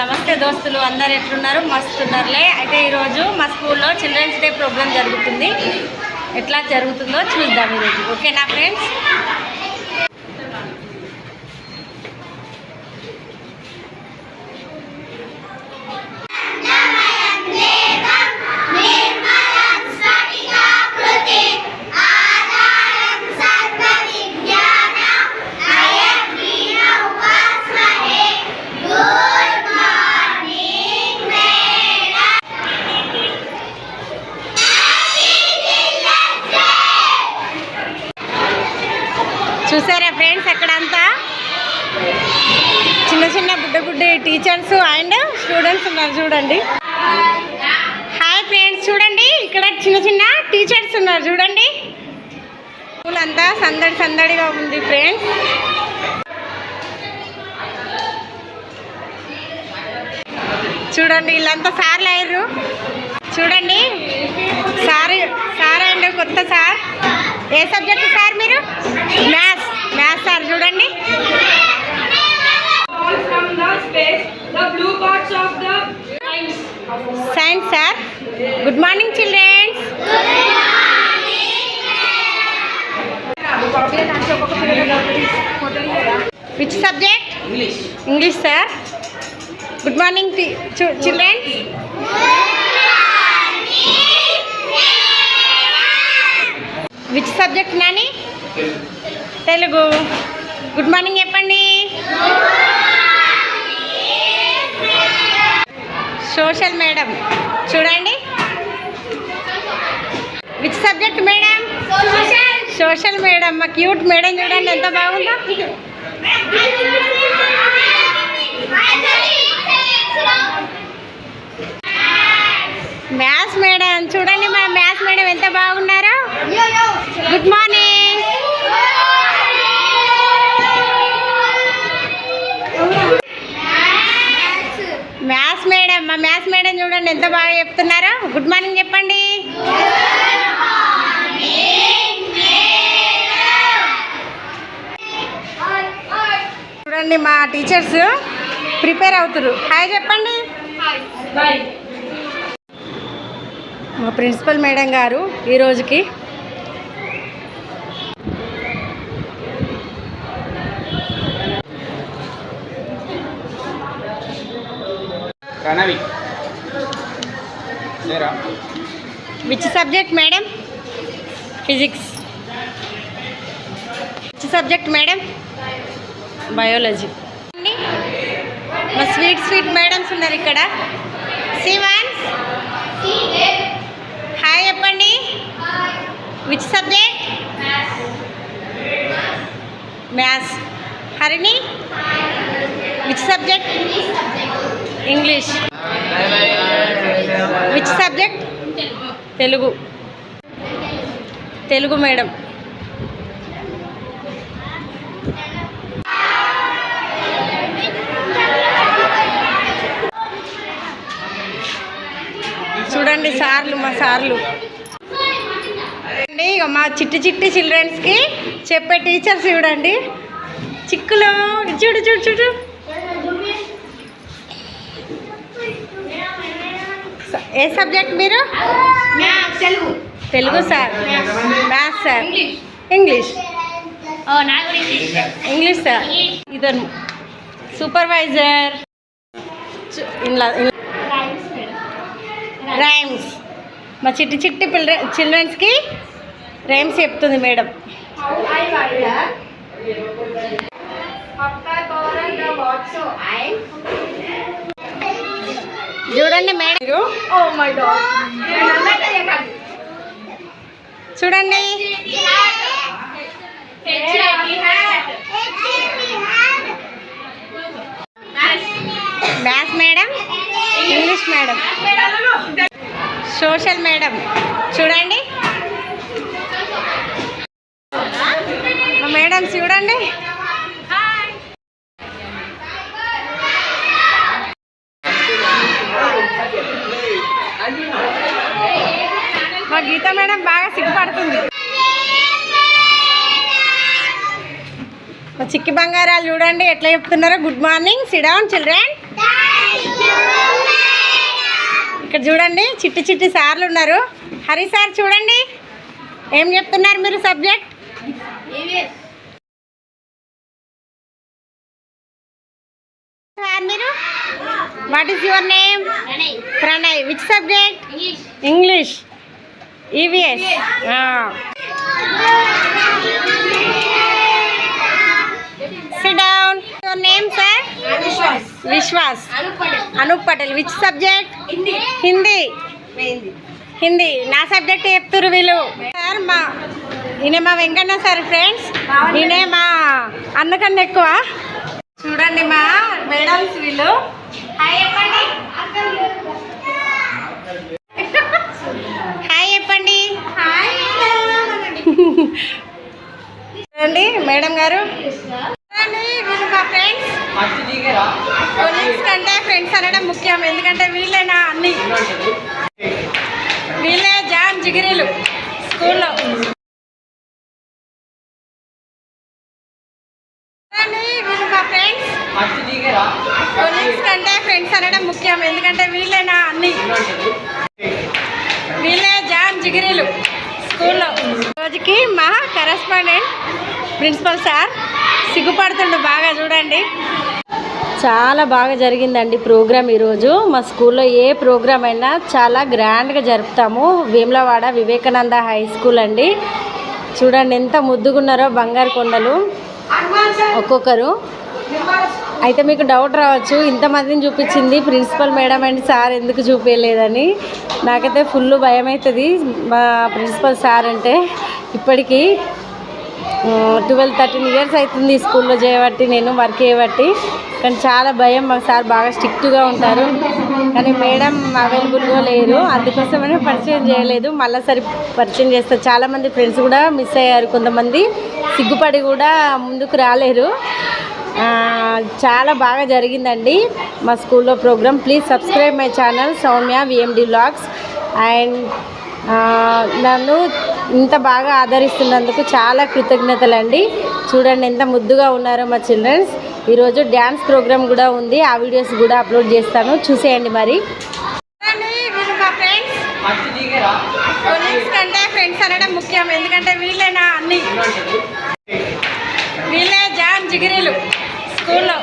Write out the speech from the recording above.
నమస్తే దోస్తులు అందరు ఎట్లున్నారు? మస్తున్నారులే. అయితే ఈరోజు మా స్కూల్లో చిల్డ్రన్స్ డే ప్రోగ్రామ్ జరుగుతుంది. ఎట్లా జరుగుతుందో చూద్దాం ఈరోజు. ఓకేనా ఫ్రెండ్స్? చిన్న గుడ్డి టీచర్స్ అండ్ స్టూడెంట్స్ ఉన్నారు చూడండి. హాయ్ ఫ్రెండ్స్ చూడండి ఇక్కడ చిన్న చిన్న టీచర్స్ ఉన్నారు చూడండి. స్కూల్ అంతా సందడి సందడిగా ఉంది ఫ్రెండ్స్ చూడండి వీళ్ళంతా సార్లు అయ్యారు చూడండి సార్ సార్ అండి కొత్త సార్. ఏ సబ్జెక్ట్ సార్ మీరు? మ్యాథ్స్ మ్యాథ్స్ సార్ చూడండి. Which subject English. English sir good morning children which subject Nani Telugu good morning చెప్పండి. సోషల్ మేడం చూడండి. Which subject madam social madam మా క్యూట్ మేడం చూడండి ఎంత బాగుందో. మ్యాథ్స్ మేడం చూడండి మా మ్యాథ్స్ మేడం ఎంత బాగున్నారో. గుడ్ మార్నింగ్ మ్యాథ్స్ మేడం మా మ్యాథ్స్ మేడం చూడండి ఎంత బాగా చెప్తున్నారో. గుడ్ మార్నింగ్ చెప్పండి. చూడండి మా టీచర్స్ ప్రిపేర్ అవుతారు హాయ్ చెప్పండి. మా ప్రిన్సిపల్ మేడం గారు ఈ రోజుకి ప్రణవి లేరా? Which subject madam physics which subject madam biology మా స్వీట్ స్వీట్ మేడమ్స్ ఉన్నారు ఇక్కడ. సివాన్స్ హాయ్ చెప్పండి. Which subject maths Harini which subject English which subject Telugu Telugu madam చూడండి సార్లు మా సార్లు. అండి ఇక మా చిట్టి చిట్టి చిల్డ్రన్స్కి చెప్పే టీచర్స్ చూడండి. చిక్కులు చూడు చూడు చూడు. ఏ సబ్జెక్ట్ మీరు? Telugu sir. Maths sir. English. English. Sir. ఇతను. సూపర్వైజర్. ఇలా రైమ్స్. మా చిట్టి చిట్టి పిల్ల చిల్డ్రన్స్కి రైమ్స్ చెప్తుంది మేడం. చూడండి మేడం. oh my god. చూడండి. Maths madam? English madam. Social madam. చూడండి. మేడం చూడండి. మా గీత మేడం బాగా సిగ్గుపడుతుంది. మా చిక్కి బంగారాలు చూడండి ఎట్లా చెప్తున్నారో. గుడ్ మార్నింగ్ సిడౌన్ చిల్డ్రన్ ఇక్కడ చూడండి చిట్టి చిట్టి సార్లు ఉన్నారు. హరి సార్ చూడండి ఏం చెప్తున్నారు మీరు సబ్జెక్ట్? సార్ మీరు? What is your name Pranay. Which subject English EVS your name sir Vishwas Anoop Patel which subject Hindi Hindi నా సబ్జెక్ట్ చెప్తురు వీళ్ళు? సార్ మా ఈయన మా వెంకన్న సార్ ఫ్రెండ్స్ ఈయన మా అన్నకన్నా ఎక్కువ. చూడండి మా మేడమ్స్ వీళ్ళు. హాయ్ చెప్పండి. హాయ్ చెప్పండి. హాయ్ చూడండి మేడం గారు చూడండి వీళ్ళు మా ఫ్రెండ్స్ కొలీగ్స్ కంటే ఫ్రెండ్స్ అనడం ఎందుకంటే వీళ్ళేనా అన్ని? వీళ్ళే జాన్ జిగిరీలు స్కూల్లో. వీళ్ళు మా ఫ్రెండ్స్. కొలీగ్స్ కంటే ఫ్రెండ్స్ అనడం ముఖ్యం ఎందుకంటే వీళ్ళేనా అన్ని? వీళ్ళే జాన్ జిగిరీలు స్కూల్లో. రోజుకి మా కరెస్పాండెంట్ ప్రిన్సిపల్ సార్ సిగ్గుపడుతుండు బాగా చూడండి. చాలా బాగా జరిగిందండి ప్రోగ్రామ్ ఈరోజు. మా స్కూల్లో ఏ ప్రోగ్రామ్ అయినా చాలా గ్రాండ్గా జరుపుతాము. వేములవాడ వివేకానంద హై స్కూల్ అండి. చూడండి ఎంత ముద్దుగున్నారో బంగారు కొండలు ఒక్కొక్కరు. అయితే మీకు డౌట్ రావచ్చు ఇంతమందిని చూపించింది ప్రిన్సిపల్ మేడం అండ్. సార్ ఎందుకు చూపించలేదని. నాకైతే ఫుల్ భయం అవుతుంది మా ప్రిన్సిపల్ సార్ అంటే ఇప్పటికీ ట్వెల్వ్ థర్టీన్ ఇయర్స్ అవుతుంది స్కూల్లో చేయబట్టి నేను వర్క్ చేయబట్టి. కానీ చాలా భయం మా సార్ బాగా స్ట్రిక్ట్గా ఉంటారు. కానీ మేడం అవైలబుల్గా లేరు. అందుకోసమనే పరిచయం చేయలేదు. మళ్ళీ సరి పరిచయం చేస్తారు. చాలామంది ఫ్రెండ్స్ కూడా మిస్ అయ్యారు. కొంతమంది సిగ్గుపడి కూడా ముందుకు రాలేరు. చాలా బాగా జరిగిందండి మా స్కూల్లో programme please subscribe my channel Soumya VMD vlogs and నన్ను ఇంత బాగా ఆదరిస్తున్నందుకు చాలా కృతజ్ఞతలు అండి చూడండి ఎంత ముద్దుగా ఉన్నారో మా చిల్డ్రన్స్. ఈరోజు డ్యాన్స్ ప్రోగ్రామ్ కూడా ఉంది. ఆ వీడియోస్ కూడా అప్లోడ్ చేస్తాను. చూసేయండి మరి. కంటే ఫ్రెండ్స్ అనడం ముఖ్యం. ఎందుకంటే వీళ్ళేనా అన్ని? వీళ్ళే జాన్ జిగిరీలు. స్కూల్లో.